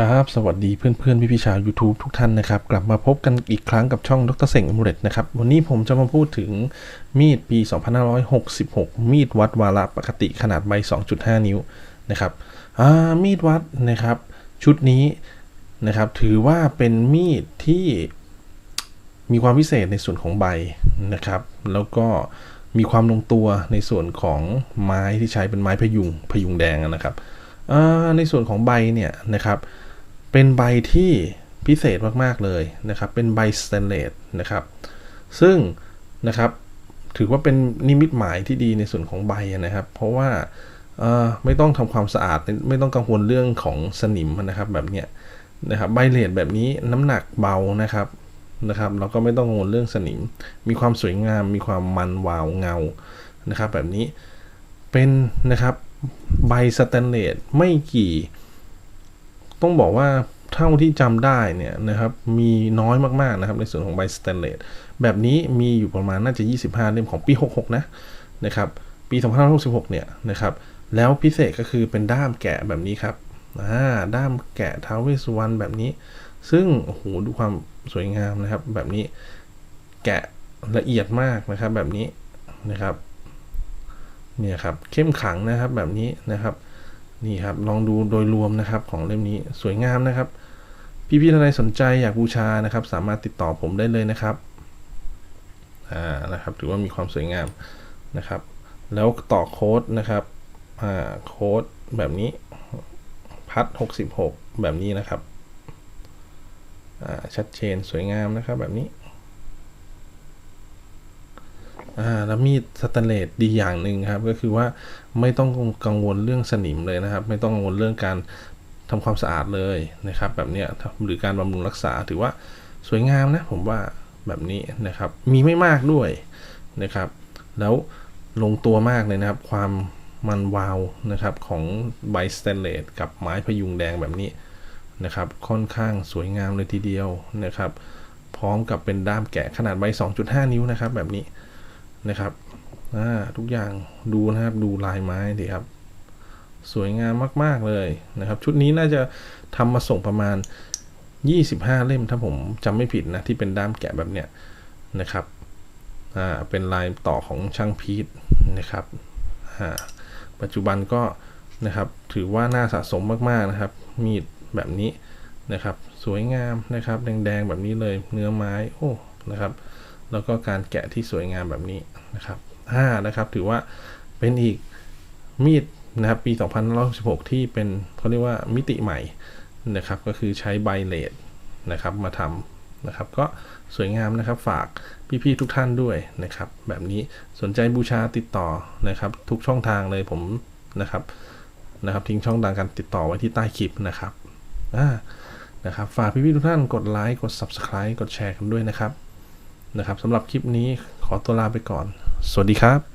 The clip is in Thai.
ครับ สวัสดีเพื่อนๆพี่พี่ๆชาว YouTube ทุกท่านนะครับ กลับมาพบกันอีกครั้งกับช่องดรเสงอมูเรตนะครับ วันนี้ผมจะมาพูดถึงมีดปี 2566 มีดวัดวาระปกติขนาดใบ 2.5 นิ้วนะครับอ่ามีดวัดนะครับ ชุดนี้นะครับ ถือว่าเป็นมีดที่มีความพิเศษในส่วนของใบนะครับ แล้วก็มีความลงตัวในส่วนของไม้ที่ใช้เป็นไม้พยุงพยุงแดงนะครับ ในส่วนของใบเนี่ยนะครับ เป็นใบที่พิเศษมากๆเลยนะครับ เป็นใบสแตนเลสนะครับ ซึ่งนะครับถือว่าเป็นนิมิตหมายที่ดีในส่วนของใบนะครับ เพราะว่าไม่ต้องทำความสะอาดไม่ต้องกังวลเรื่องของสนิมนะครับแบบเนี้ยนะครับใบเลดแบบนี้น้ำหนักเบานะครับนะครับเราก็ไม่ต้องกังวลเรื่องสนิม มีความสวยงาม มีความมันวาวเงานะครับ แบบนี้เป็นนะครับ ใบสแตนเลสไม่กี่ ต้องบอกว่าเท่าที่จำได้เนี่ยนะครับ มีน้อยมากๆนะครับในส่วนของใบสแตนเลสแบบนี้มีอยู่ประมาณน่าจะ 25 เล่มของปี 66 นะนะครับ ปี2566 เนี่ยนะครับ แล้วพิเศษก็คือเป็นด้ามแกะแบบนี้ครับอ่าด้ามแกะท้าวเวสวรรณแบบนี้ ซึ่งโอ้โหดูความสวยงามนะครับ แบบนี้แกะละเอียดมากนะครับ แบบนี้นะครับ เนี่ยครับเข้มขังนะครับแบบนี้นะครับนี่ครับลองดูโดยรวมนะครับของเล่มนี้สวยงามนะครับ พี่ๆท่านใดสนใจอยากบูชานะครับ สามารถติดต่อผมได้เลยนะครับอ่านะครับถือว่ามีความสวยงามนะครับ แล้วต่อโค้ดนะครับอ่าโค้ดแบบนี้พัด66 แบบนี้นะครับอ่าชัดเจนสวยงามนะครับแบบนี้ อ่าแล้วมีดสแตนเลสดีอย่างหนึ่งครับ ก็คือว่าไม่ต้องกังวลเรื่องสนิมเลยนะครับ ไม่ต้องกังวลเรื่องการทำความสะอาดเลยนะครับ แบบเนี้ยหรือการบำรุงรักษาถือว่าสวยงามนะผมว่าแบบนี้นะครับ มีไม่มากด้วยนะครับ แล้วลงตัวมากเลยนะครับ ความมันวาวนะครับของใบสแตนเลสกับไม้พยุงแดงแบบนี้นะครับ ค่อนข้างสวยงามเลยทีเดียวนะครับ พร้อมกับเป็นด้ามแกะขนาดใบ 2.5 นิ้วนะครับ แบบนี้ นะครับทุกอย่างดูนะครับดูลายไม้ดีครับ สวยงามมาก ๆ เลยนะครับ ชุดนี้น่าจะทำมาส่งประมาณ 25 เล่มถ้าผมจำไม่ผิดนะ ที่เป็นด้ามแกะแบบเนี้ยนะครับอ่าเป็นลายต่อของช่างพีทนะครับอ่าปัจจุบันก็นะครับถือว่าน่าสะสมมาก ๆ นะครับ มีดแบบนี้นะครับ สวยงามนะครับ แดง ๆ แบบนี้เลยเนื้อไม้ โอ้นะครับ แล้วก็การแกะที่สวยงามแบบนี้นะครับอ่านะครับ ถือว่าเป็นอีกมีดนะครับปี2516 ที่เป็นเขาเรียกว่ามิติใหม่นะครับ ก็คือใช้ใบเลดนะครับมาทำนะครับ ก็สวยงามนะครับฝากพี่ๆทุกท่านด้วยนะครับ แบบนี้สนใจบูชาติดต่อนะครับ ทุกช่องทางเลยผมนะครับนะครับ ทิ้งช่องทางการติดต่อไว้ที่ใต้คลิปนะครับอ่านะครับ ฝากพี่ๆทุกท่านกดไลค์กด Subscribe กดแชร์กันด้วยนะครับ นะครับสำหรับคลิปนี้ขอตัวลาไปก่อน สวัสดีครับ